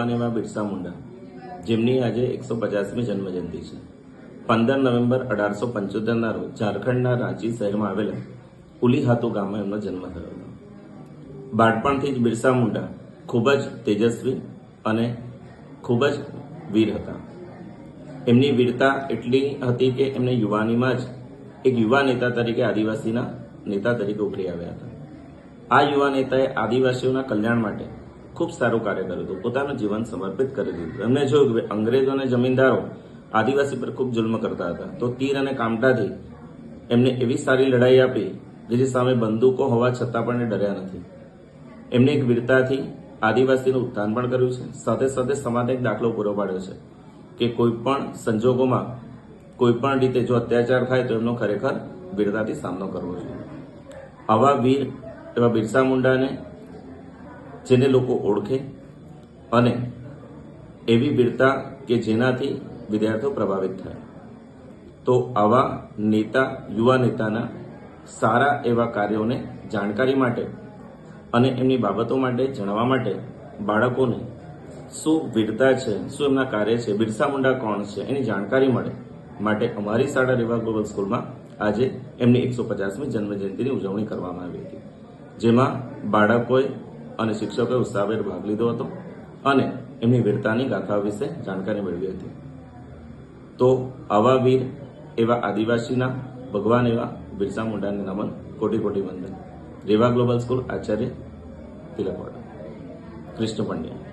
યુવાન એવા બિરસા મુંડા, જેમની આજે એકસો પચાસમી જન્મજયંતિ છે. પંદર નવેમ્બર અઢારસો પંચોતેરના રોજ ઝારખંડના રાંચી શહેરમાં આવેલા ઉલીહાતુ ગામમાં એમનો જન્મ થયો હતો. બાળપણથી જ બિરસા મુંડા ખૂબ જ તેજસ્વી અને ખૂબ જ વીર હતા. એમની વીરતા એટલી હતી કે એમને યુવાનીમાં જ એક યુવા નેતા તરીકે આદિવાસીના નેતા તરીકે ઉભરી આવ્યા હતા. આ યુવા નેતાએ આદિવાસીઓના કલ્યાણ માટે ખૂબ સારું કાર્ય કર્યું હતું. પોતાનું જીવન સમર્પિત કરી દીધું. એમને જોયું કે અંગ્રેજો અને જમીનદારો આદિવાસી પર ખૂબ જુલ્મ કરતા હતા, તો તીર અને કામટાથી એમને એવી સારી લડાઈ આપી જેની સામે બંદૂકો હોવા છતાં પણ એ ડર્યા નથી. એમને એક વીરતાથી આદિવાસીનું ઉત્થાન પણ કર્યું છે. સાથે સાથે સમાજને એક દાખલો પૂરો પાડ્યો છે કે કોઈ પણ સંજોગોમાં, કોઈ પણ રીતે જો અત્યાચાર થાય તો એમનો ખરેખર વીરતાથી સામનો કરવો જોઈએ. આવા વીર, એવા બિરસા મુંડાને જેને લોકો ઓળખે અને એવી વીરતા કે જેનાથી વિદ્યાર્થીઓ પ્રભાવિત થાય. તો આવા નેતા, યુવા નેતાના સારા એવા કાર્યોને જાણકારી માટે અને એમની બાબતો માટે જણાવવા માટે બાળકોને શું વીરતા છે, શું એમના કાર્ય છે, બિરસા મુંડા કોણ છે એની જાણકારી મળે માટે અમારી શાળા રેવા ગ્લોબલ સ્કૂલમાં આજે એમની એકસો પચાસમી જન્મજયંતિની ઉજવણી કરવામાં આવી હતી. જેમાં બાળકોએ અને શિક્ષકોએ ઉત્સાહભેર ભાગ લીધો હતો અને એમની વીરતાની ગાથા વિશે જાણકારી મેળવી હતી. તો આવા વીર એવા આદિવાસીના, ભગવાન એવા બિરસા મુંડાને નમન કોટી કોટી વંદન. રેવા ગ્લોબલ સ્કૂલ આચાર્ય તિલકવાડા. કૃષ્ણ પંડ્યા.